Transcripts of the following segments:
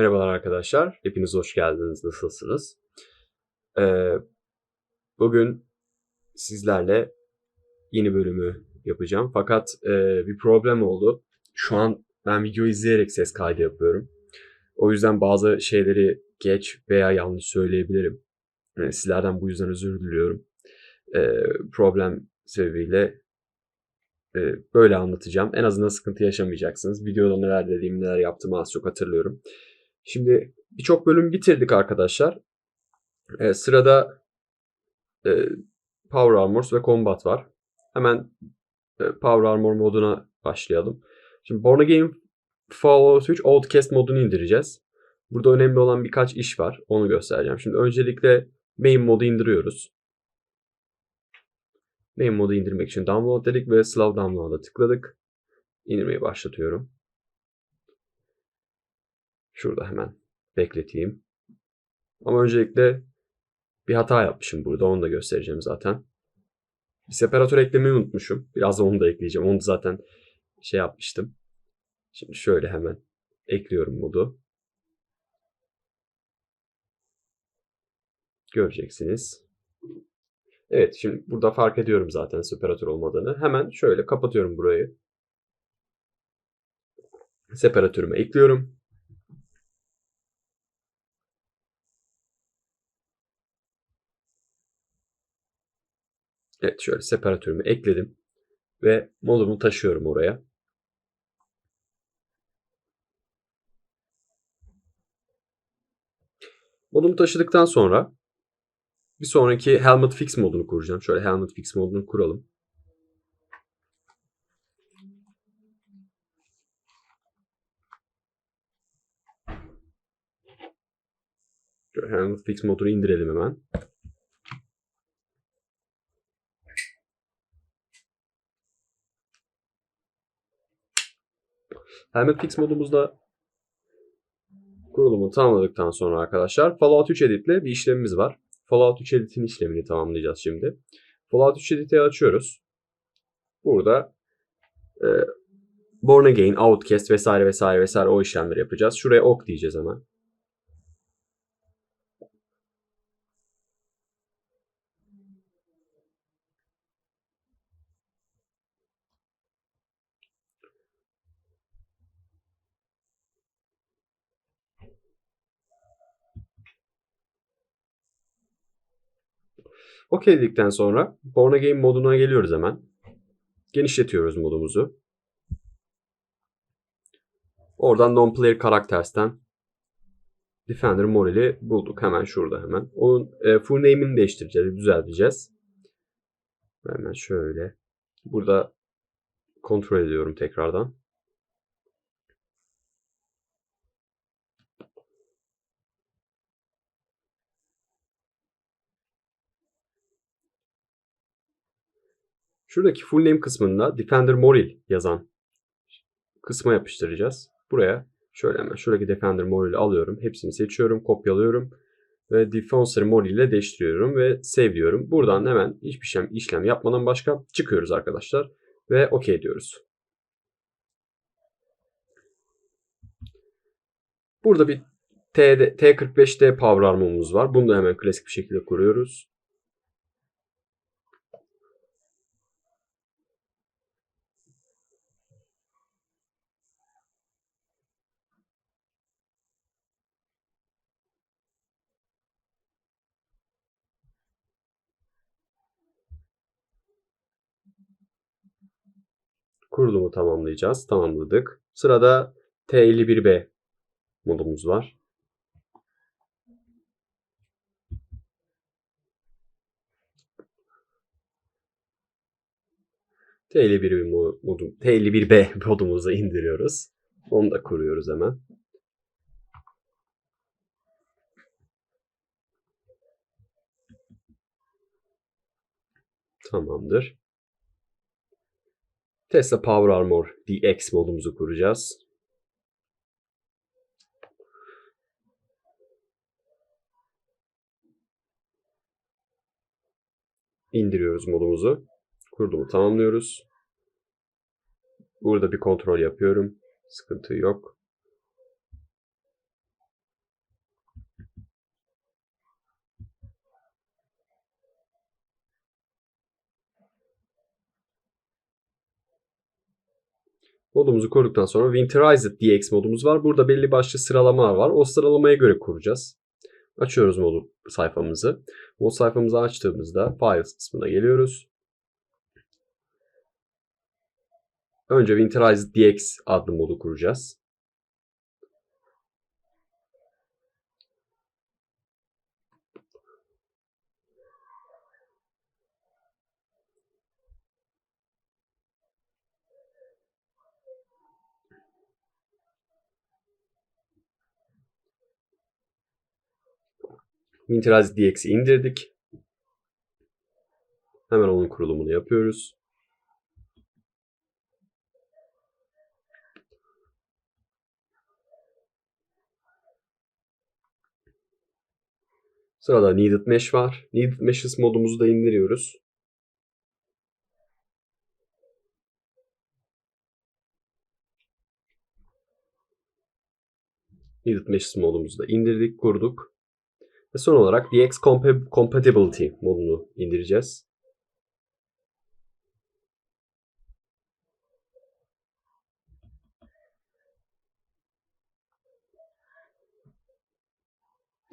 Merhabalar arkadaşlar. Hepiniz hoş geldiniz. Nasılsınız? Ee, bugün sizlerle yeni bölümü yapacağım. Fakat e, bir problem oldu. Şu an ben video izleyerek ses kaydı yapıyorum. O yüzden bazı şeyleri geç veya yanlış söyleyebilirim. Yani sizlerden bu yüzden özür diliyorum. Ee, problem sebebiyle e, böyle anlatacağım. En azından sıkıntı yaşamayacaksınız. Videoda neler dediğimi, neler yaptığımı az çok hatırlıyorum. Şimdi birçok bölüm bitirdik arkadaşlar. Ee, sırada e, Power Armors ve Combat var. Hemen e, Power Armor moduna başlayalım. Şimdi Born Again Fallout 3 Outcast modunu indireceğiz. Burada önemli olan birkaç iş var. Onu göstereceğim. Şimdi öncelikle main modu indiriyoruz. Main modu indirmek için download dedik ve slow download'a tıkladık. İndirmeyi başlatıyorum. Şurada hemen bekleteyim. Ama öncelikle bir hata yapmışım burada. Onu da göstereceğim zaten. Bir separatör eklemeyi unutmuşum. Biraz da onu da ekleyeceğim. Onu da zaten şey yapmıştım. Şimdi şöyle hemen ekliyorum modu. Göreceksiniz. Evet şimdi burada fark ediyorum zaten separatör olmadığını. Hemen şöyle kapatıyorum burayı. Separatörümü ekliyorum. Evet şöyle separatörümü ekledim. Ve modumu taşıyorum oraya. Modumu taşıdıktan sonra bir sonraki Helmet Fix modunu kuracağım. Şöyle Helmet Fix modunu kuralım. Şöyle Helmet Fix modunu indirelim hemen. Helmet Fix modumuzda kurulumu tamamladıktan sonra arkadaşlar Fallout 3 Edit'le bir işlemimiz var. Fallout 3 Edit'in işlemini tamamlayacağız şimdi. Fallout 3 Edit'i açıyoruz. Burada e, Born Again, Outcast vesaire vesaire vesaire o işlemleri yapacağız. Şuraya ok diyeceğiz hemen. OK dedikten sonra Born Again moduna geliyoruz hemen. Genişletiyoruz modumuzu. Oradan non-player karaktersten Defender Moral'i bulduk hemen şurada hemen. Onun e, full name'ini değiştireceğiz, düzelteceğiz. Hemen şöyle. Burada kontrol ediyorum tekrardan. Şuradaki full name kısmında Defender Moril yazan kısma yapıştıracağız. Buraya şöyle hemen şuradaki Defender Moril'i alıyorum. Hepsini seçiyorum, kopyalıyorum ve Defender Moril ile değiştiriyorum ve save diyorum. Buradan hemen hiçbir işlem, işlem yapmadan başka çıkıyoruz arkadaşlar ve OK diyoruz. Burada bir T45D Power Armor'umuz var. Bunu da hemen klasik bir şekilde kuruyoruz. Kurulumu tamamlayacağız. Tamamladık. Sırada T51B modumuz var. T51 modum, T51B modumuzu indiriyoruz. Onu da kuruyoruz hemen. Tamamdır. Tesla Power Armor DX modumuzu kuracağız. İndiriyoruz modumuzu. Kurulumu tamamlıyoruz. Burada bir kontrol yapıyorum. Sıkıntı yok. Modumuzu kurduktan sonra Winterized DX modumuz var. Burada belli başlı sıralamalar var. O sıralamaya göre kuracağız. Açıyoruz modu sayfamızı. Mod sayfamızı açtığımızda Files kısmına geliyoruz. Önce Winterized DX adlı modu kuracağız. Winterized DX'i indirdik. Hemen onun kurulumunu yapıyoruz. Sırada Needed Mesh var. Needed Meshes modumuzu da indiriyoruz. Needed Meshes modumuzu da indirdik, kurduk. Ve son olarak DX Compatibility modunu indireceğiz.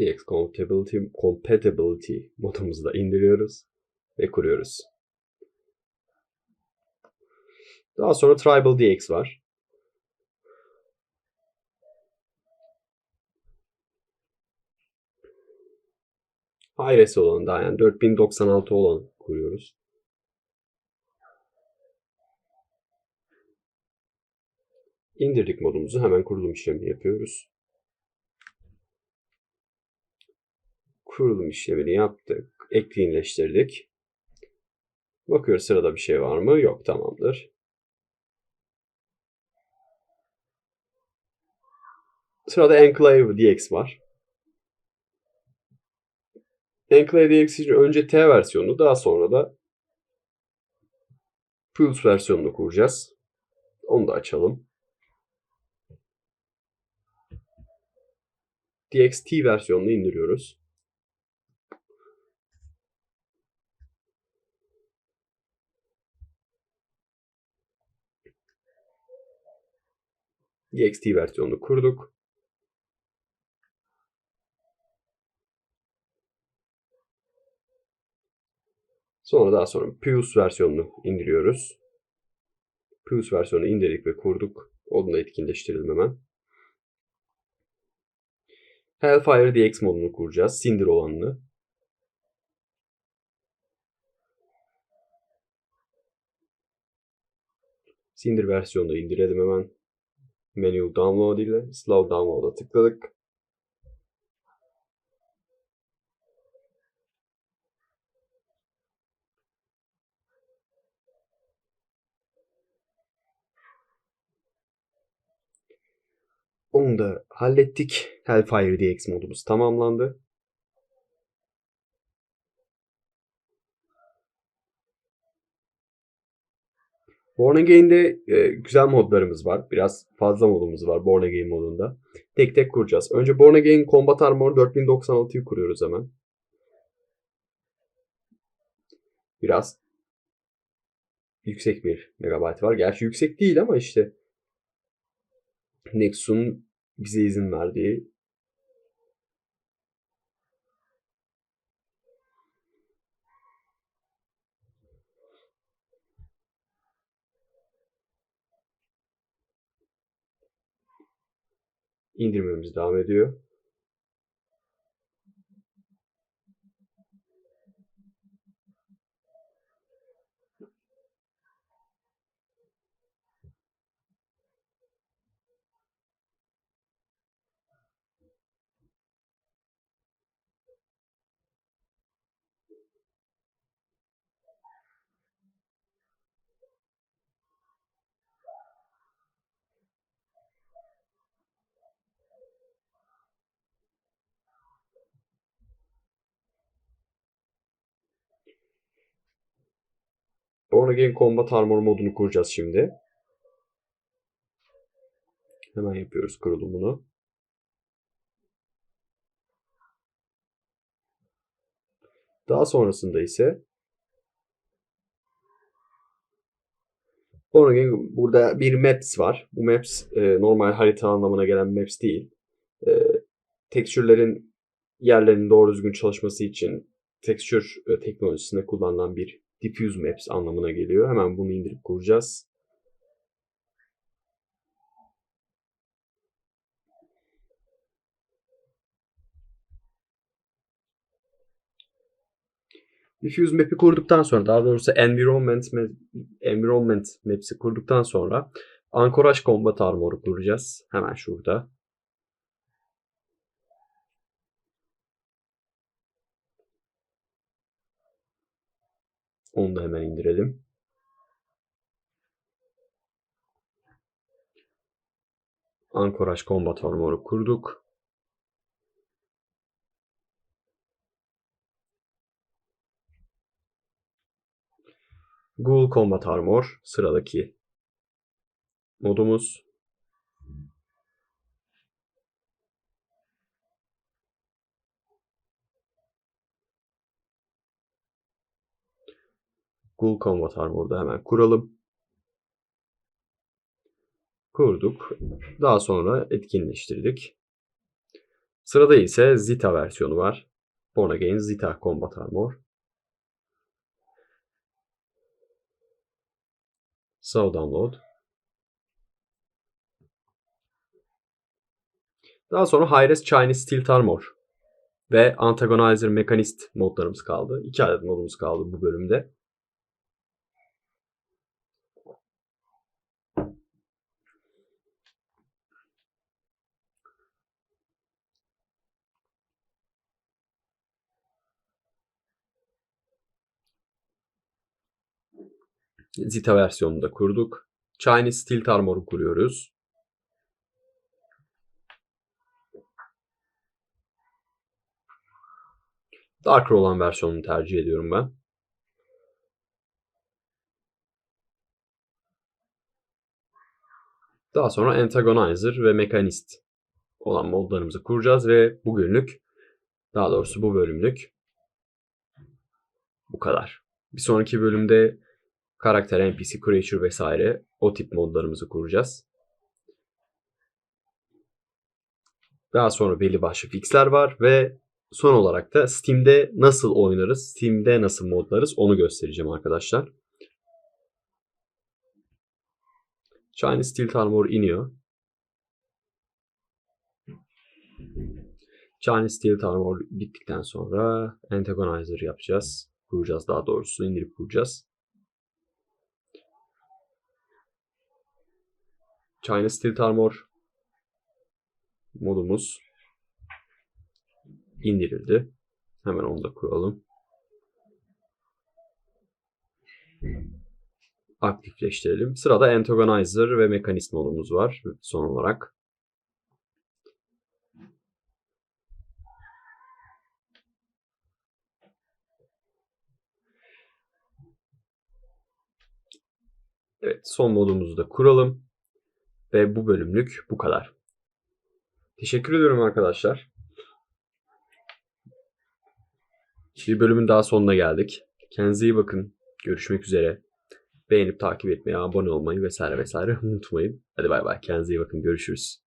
DX Compatibility, Compatibility modumuzu da indiriyoruz ve kuruyoruz. Daha sonra Tribal DX var. High-res olan daha yani 4096 olan kuruyoruz. İndirdik modumuzu hemen kurulum işlemi yapıyoruz. Kurulum işlemini yaptık. Ekliğinleştirdik. Bakıyoruz sırada bir şey var mı? Yok tamamdır. Sırada Enclave DX var. Enclave DX için önce T versiyonu daha sonra da Pulse versiyonunu kuracağız. Onu da açalım. DXT versiyonunu indiriyoruz. DXT versiyonunu kurduk. Sonra daha sonra Pulse versiyonunu indiriyoruz. Pulse versiyonunu indirdik ve kurduk. Onu da etkinleştirelim hemen. Hellfire DX modunu kuracağız. Cinder olanını. Cinder versiyonunu indirelim hemen. Menu download ile slow download'a tıkladık. Onu da hallettik. Hellfire DX modumuz tamamlandı. Born Again'de e, güzel modlarımız var. Biraz fazla modumuz var Born Again modunda. Tek tek kuracağız. Önce Born Again Combat Armor 4096'yı kuruyoruz hemen. Biraz yüksek bir megabayt var. Gerçi yüksek değil ama işte Nexus'un bize izin verdiği indirmemiz devam ediyor. Born Again Combat Armor modunu kuracağız şimdi. Hemen yapıyoruz kurulumunu. Daha sonrasında ise Sonra burada bir maps var. Bu maps e, normal harita anlamına gelen maps değil. E, tekstürlerin yerlerinin doğru düzgün çalışması için tekstür e, teknolojisinde kullanılan bir diffuse maps anlamına geliyor. Hemen bunu indirip kuracağız. Diffuse map'i kurduktan sonra daha doğrusu environment environment maps'i kurduktan sonra Anchorage Combat Armor'u kuracağız. Hemen şurada. Onu da hemen indirelim. Anchorage Combat Armor'u kurduk. Ghoul Combat Armor sıradaki modumuz. Ghoul Combat Armor'da hemen kuralım. Kurduk. Daha sonra etkinleştirdik. Sırada ise Zita versiyonu var. Born Again Zita Combat Armor. Sağ download. Daha sonra Hi-Res Chinese Steel Armor ve Antagonizer Mechanist modlarımız kaldı. İki adet modumuz kaldı bu bölümde. Zita versiyonunu da kurduk. Chinese Steel Armor'u kuruyoruz. Darker olan versiyonunu tercih ediyorum ben. Daha sonra Antagonizer ve Mechanist olan modlarımızı kuracağız ve bugünlük daha doğrusu bu bölümlük bu kadar. Bir sonraki bölümde karakter, NPC, creature vesaire o tip modlarımızı kuracağız. Daha sonra belli başlı fixler var ve son olarak da Steam'de nasıl oynarız, Steam'de nasıl modlarız onu göstereceğim arkadaşlar. Chinese Steel Armor iniyor. Chinese Steel Armor bittikten sonra Antagonizer yapacağız. Kuracağız daha doğrusu indirip kuracağız. China Steel Armor modumuz indirildi. Hemen onu da kuralım. Aktifleştirelim. Sırada Antagonizer ve Mekanist modumuz var son olarak. Evet son modumuzu da kuralım. Ve bu bölümlük bu kadar. Teşekkür ediyorum arkadaşlar. Bir bölümün daha sonuna geldik. Kendinize iyi bakın. Görüşmek üzere. Beğenip takip etmeyi, abone olmayı vesaire vesaire unutmayın. Hadi bay bay. Kendinize iyi bakın. Görüşürüz.